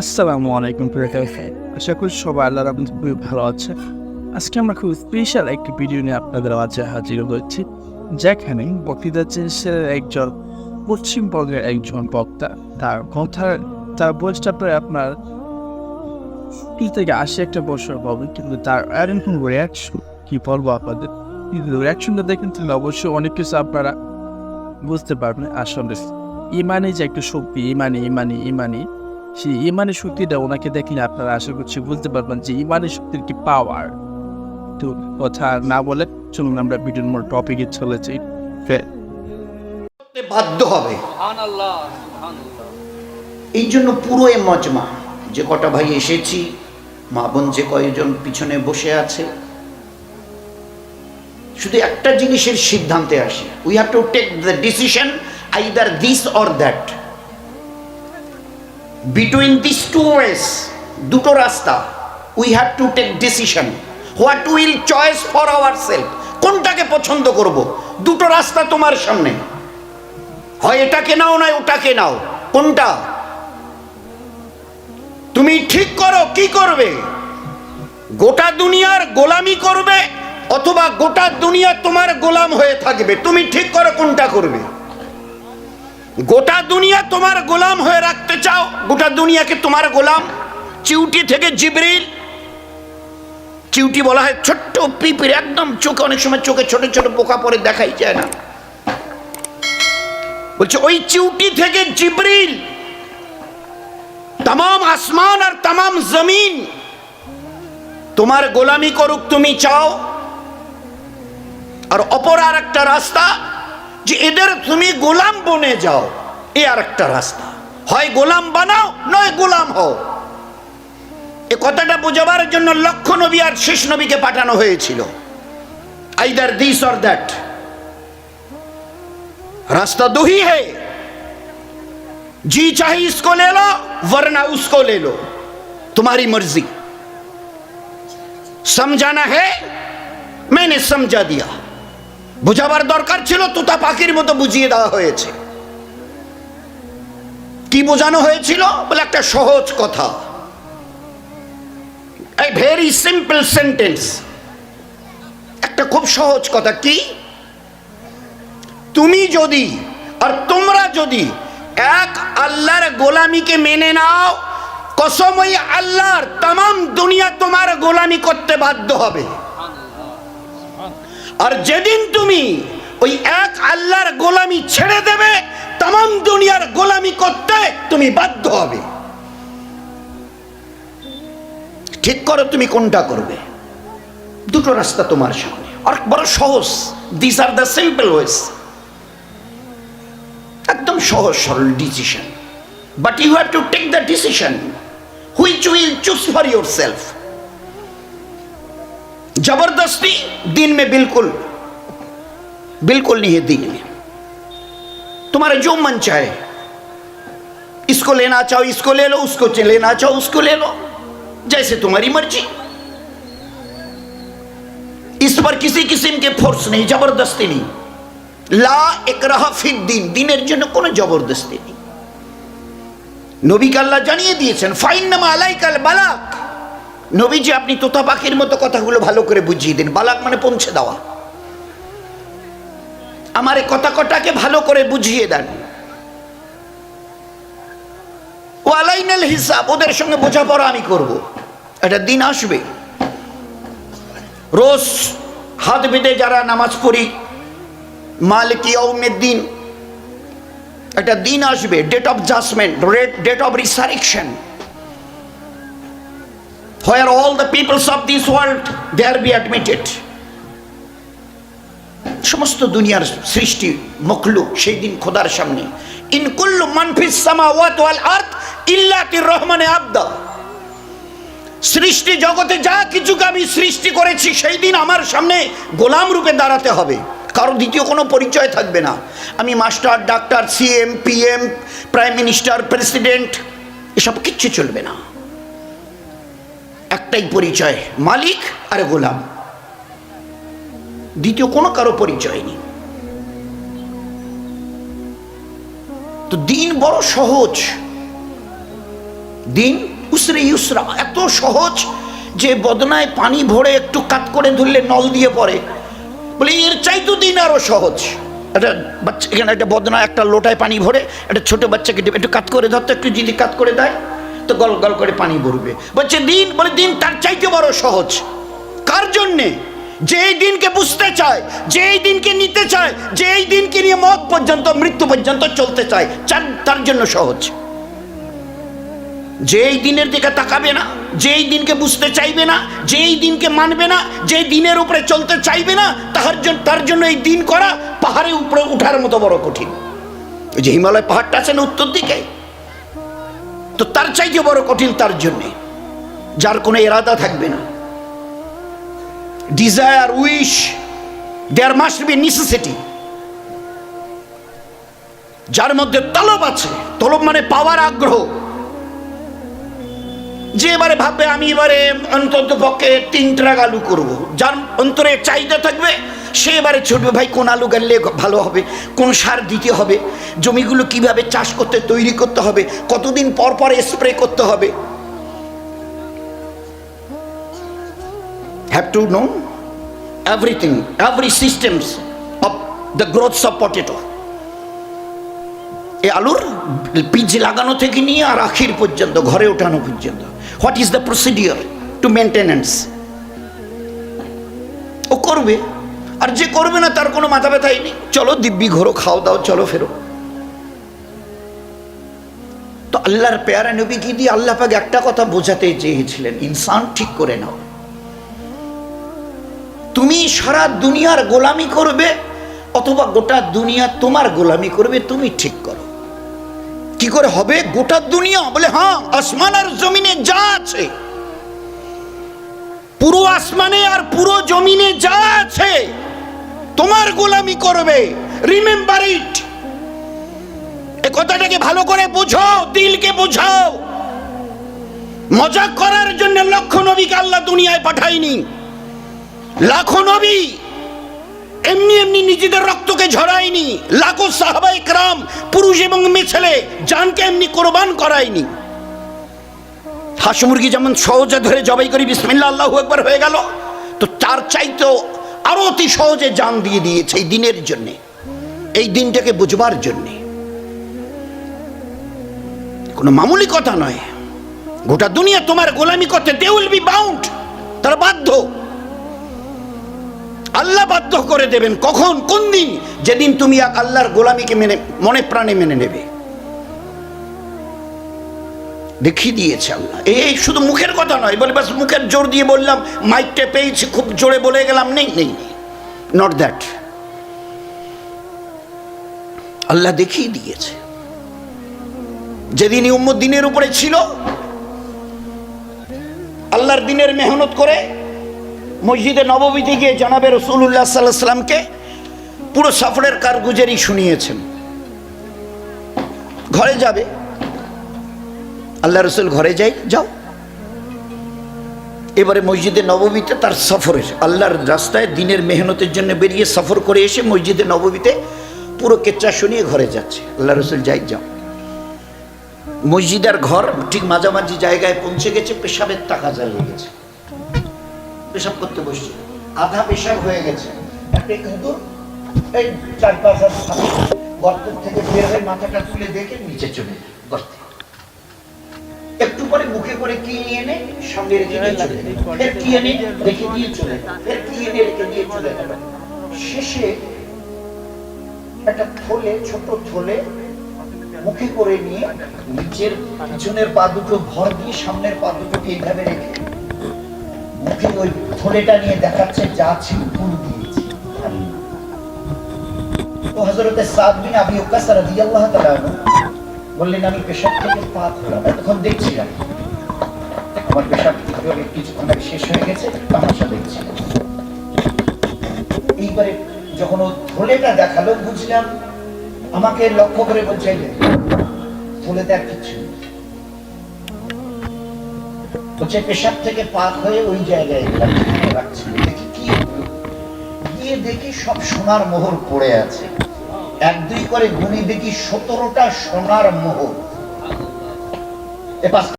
আসসালামু আলাইকুম আশা করি সবাই আল্লাহর রহমতে খুবই ভালো আছে। আজকে আমরা খুব স্পেশাল একটি ভিডিও নিয়ে আপনাদের মাঝে হাজির যেখানে বক্তৃতা একজন পশ্চিমবঙ্গের একজন বক্তা। তার কথা তার বয়সটা প্রায় আপনার থেকে আশি একটা বছর হবে, কিন্তু তার এরকম রিয়াকশন কি বলব আপনাদের? কিন্তু রিয়াকশনটা দেখেন তাহলে অবশ্যই অনেক কিছু আপনারা বুঝতে পারবেন, আসলে ইমানে যে একটা শক্তি ইমানি ইমানি ইমানি সেই ইমানের শক্তিটা ওনাকে দেখলে আপনারা আশা করছি বুঝতে পারবেন যে ইমানের শক্তির কি পাওয়ার তো কথা আর না বলে চলুন আমরা ভিডিওর মোট টপিকে চলেছি বাধ্য হবে। এই জন্য পুরো এ মজমা যে কটা ভাই এসেছি মা বোন যে কয়েকজন পিছনে বসে আছে শুধু একটা জিনিসের সিদ্ধান্তে আসি। We have to take the decision either this or that between this two ways দুটো রাস্তা we have to take decision what will choice for our self কোনটাকে পছন্দ করব? দুটো রাস্তা তোমার সামনে। হয় এটাকে নাও, নয় ওটাকে নাও। কোনটা? তুমি ঠিক করো, কি করবে? গোটা দুনিয়ার গোলামি করবে, অথবা গোটা দুনিয়া তোমার গোলাম হয়ে থাকবে। তুমি ঠিক করো কোনটা করবে। গোটা দুনিয়া তোমার গোলাম হয়ে রাখতে চাও? গোটা দুনিয়াকে তোমার গোলাম? চিউটি থেকে জিবরিল। চিউটি বলা হয় ছোট্ট পিঁপড়ে একদম চোখে, অনেক সময় চোখে ছোট ছোট পোকা পরে দেখাই যায় না। বলছে, ওই চিউটি থেকে জিবরিল তাম আসমান আর তাম জমিন তোমার গোলামি করুক, তুমি চাও? আর অপর আর একটা রাস্তা যে এদের তুমি গোলাম বনে যাও এ আর একটা রাস্তা হয় গোলাম বানাও নয় গোলাম হও এ কথাটা বোঝাবার জন্য লক্ষ নবী আর শেষ নবীকে পাঠানো হয়েছিল আইদার দিস অর দ্যাট रास्ता दो ही है जी चाहे इसको ले लो वरना उसको ले लो तुम्हारी मर्जी समझाना है मैंने समझा दिया বুঝাবার দরকার ছিল, তোতা পাখির মতো বুঝিয়ে দেওয়া হয়েছে। কি বোঝানো হয়েছিল? বলে একটা সহজ কথা। এই ভেরি সিম্পল সেন্টেন্স একটা খুব সহজ কথা কি? তুমি যদি, আর তোমরা যদি এক আল্লাহর গোলামিকে মেনে নাও, কসম ওই আল্লাহর তাম দুনিয়া তোমার গোলামি করতে বাধ্য হবে। আর যেদিন তুমি ওই এক আল্লাহর গোলামি ছেড়ে দেবে তাম দুনিয়ার গোলামি করতে তুমি বাধ্য হবে। ঠিক করো তুমি কোনটা করবে। দুটো রাস্তা তোমার সামনে। আর বড় সহজ। This are the simple ways একদম সহজ, সরল decision but you have to take the decision which will choose for your self जबरदस्ती दिन में बिल्कुल बिल्कुल नहीं है दिन में तुम्हारा जो मन चाहे इसको लेना चाहो इसको ले लो उसको लेना चाहो उसको ले लो जैसे तुम्हारी मर्जी इस पर किसी किस्म के फोर्स नहीं जबरदस्ती नहीं লা একরাহা ফিদ দিন দিনের জন্য কোনো জবরদস্তি নেই নবীকে আল্লাহ জানিয়ে দিয়েছেন ফাইন নামা আলাইকাল বালাক নবীজি, আপনি তোতা পাখির মতো কথাগুলো ভালো করে বুঝিয়ে দিন। বালাক মানে পৌঁছে দেওয়া। আমার এই কথা কটাকে ভালো করে বুঝিয়ে দেন। ও আলাইনাল হিসাব, ওদের সঙ্গে বোঝাপড়া আমি করব। একটা দিন আসবে। রোজ হাত বেঁধে যারা নামাজ পড়ি, মালিক দিন একটা দিন আসবে। Date of judgment date of resurrection all the peoples of this world they are be admitted সমস্ত দুনিয়ার সৃষ্টি মখলুক, সেই দিন খোদার সামনে। ইন কুল্লু মানফিস সামাওয়াত ওয়াল আরদ ইল্লাতির রহমানে আবদা। সৃষ্টি জগতে যা কিছুকে আমি সৃষ্টি করেছি, সেই দিন আমার সামনে গোলাম রূপে দাঁড়াতে হবে। কারও দ্বিতীয় কোনো পরিচয় থাকবে না। আমি master, doctor, CM, PM, prime minister, president, এসব কিচ্ছু চলবে না। একটাই পরিচয়, মালিক আর গোলাম। দ্বিতীয় কোনো কারও পরিচয় নেই। তো দিন বড় সহজ। দিন উসরে ইউসরা, এত সহজ যে বদনায় পানি ভরে একটু কাত করে ধরলে নল দিয়ে পড়ে। বলে, এর চাইতো দিন আরও সহজ। একটা বাচ্চা, এখানে একটা বদনা, একটা লোটায় পানি ভরে, একটা ছোট বাচ্চাকে একটু কাত করে ধরতো, একটু যদি কাত করে দেয় তো গল গল করে পানি ভরবে। বলছে, দিন, বলে, দিন তার চাইতে বড় সহজ। কার জন্যে? যে এই দিনকে বুঝতে চায় যে এই দিনকে নিতে চায় যে এই দিনকে নিয়ে মত পর্যন্ত, মৃত্যু পর্যন্ত চলতে চায় তার জন্য সহজ। যে এই দিনের দিকে তাকাবে না যে এই দিনকে বুঝতে চাইবে না যে এই দিনকে মানবে না যে দিনের উপরে চলতে চাইবে না, তাহার জন্য তার জন্য এই দিন করা পাহাড়ে উপরে উঠার মতো বড় কঠিন। যে হিমালয় পাহাড়টা আছে না উত্তর দিকে? তো তার চাইতে বড় কঠিন তার জন্যে, যার কোনো এরাদা থাকবে না। Desire wish there must be necessity যার মধ্যে তলব আছে, তলব মানে পাওয়ার আগ্রহ। যে এবারে ভাববে, আমি এবারে অন্তত পক্ষে তিন ট্রাক আলু করব। যার অন্তরে চাহিদা থাকবে সে এবারে ছুটবে, ভাই, কোন আলু গাড়লে ভালো হবে? কোন সার দিতে হবে? জমিগুলো কীভাবে চাষ করতে, তৈরি করতে হবে? কতদিন পর পর স্প্রে করতে হবে? Have to know everything every systems of the growths of potato এই আলুর বীজ লাগানো থেকে নিয়ে আর আখির পর্যন্ত, ঘরে ওঠানো পর্যন্ত। What is the procedure to maintenance ও করবে। আর যে করবে না তার কোনো মাথা ব্যথাই নেই। চলো দিব্যি ঘোরো, খাও দাও, চলো ফেরো। তো আল্লাহর পেয়ারা নবী কি দিয়ে আল্লাহ পাক একটা কথা বোঝাতে চেয়েছিলেন? ইনসান ঠিক করে নাও। তুমি সারা দুনিয়ার গোলামি করবে, অথবা গোটা দুনিয়া তোমার গোলামি করবে, তুমি ঠিক করো। কি করে হবে? গোটা দুনিয়া বলে হ্যাঁ আসমান আর জমিনে যা আছে, পুরো আসমানে আর পুরো জমিনে যা আছে তোমার গোলামি করবে। রিমেম্বার ইট এ কথাটাকে ভালো করে বুঝো দিলকে বুঝাও। মজা করার জন্য লক্ষ নবীকে আল্লাহ দুনিয়ায় পাঠায়নি। লাখো নবী এমনি এমনি নিজেদের রক্তকে ঝরায়নি। লাখো সাহাবাই ক্রাম পুরুষ এবং মেয়ে ছেলে জানকে এমনি কোরবান করায়নি। হাঁস মুরগি যেমন সহজে ধরে জবাই করি বিসমিল্লা আল্লাহ একবার হয়ে গেল। তো তার চাইতেও আরও অতি সহজে জান দিয়ে দিয়েছে এই দিনের জন্যে, এই দিনটাকে বুঝবার জন্যে। কোনো মামুলি কথা নয়। গোটা দুনিয়া তোমার গোলামি করতে দে উইল বি বাউন্ড তারা বাধ্য। আল্লাহ বাধ্য করে দেবেন কখন, কোন দিন? যেদিন তুমি আল্লাহর গোলামিকে মেনে, মনে প্রাণে মেনে নেবে। দেখিয়ে দিয়েছে আল্লাহ। এই শুধু মুখের কথা নয়, বলে বাস মুখের জোর দিয়ে বললাম, মাইকটা পেয়েছি, খুব জোরে বলে গেলাম, নেই নেই নট দ্যাট আল্লাহ দেখিয়ে দিয়েছে। যেদিন উম্মদ দিনের উপরে ছিল, আল্লাহর দিনের মেহনত করে মসজিদে নববীতে গিয়ে জানাবে রসুল্লাহ সাল্লাহ সাল্লামকে পুরো সফরের কারগুজারি শুনিয়েছেন। ঘরে যাবে আল্লাহ রসুল ঘরে যাই, যাও। এবারে মসজিদে নববীতে তার সফরের আল্লাহর রাস্তায় দিনের মেহনতের জন্য বেরিয়ে সফর করে এসে মসজিদে নববীতে পুরো কেচ্চা শুনিয়ে ঘরে যাচ্ছে। আল্লাহ রসুল যাই, যাও। মসজিদ আর ঘর ঠিক মাঝামাঝি জায়গায় পৌঁছে গেছে, পেশাবের টাকা জ্বালিয়ে গেছে। পেশাব করতে বসছে। আধা পেশাব হয়ে গেছে। একটা ইঁদুর, এই চার পাঁচ গর্ত থেকে বের হয়ে মাথাটা তুলে দেখে নিচে চলে গর্তে। একটু পরে মুখে করে কি নিয়ে নে? সামনে রেখে দিয়ে চলে ফের কি এনে? রেখে দিয়ে চলে ফের কি এনে? রেখে দিয়ে চলে শেষে একটা থলে, ছোট থলে মুখে করে নিয়ে নিচের পিছনের পা দুটো ভর দিয়ে সামনের পা দুটোকে এইভাবে রেখে মুখে ওই থলেটা নিয়ে দেখাচ্ছে যা ছিল ফুল দিয়েছি। তো হজরতে সাদ বিন আবি ওকাস রাদিয়াল্লাহু তাআলা বললেন আমি পেশাব থেকে পাক হলাম। তখন দেখছিলাম আমার পেশাব কিছুক্ষণ আগে শেষ হয়ে গেছে তামাশা দেখছিলাম এইবারে যখন ও থলেটা দেখাল বুঝলাম আমাকে লক্ষ্য করে বলছে "এই যে, থলেতে আর কিচ্ছু হচ্ছে পেশাব থেকে পাক হয়ে ওই জায়গায় রাখছিল দেখি কি গিয়ে দেখি সব সোনার মোহর পড়ে আছে। এক দুই করে গুনি দেখি সতেরোটা সোনার মোহর।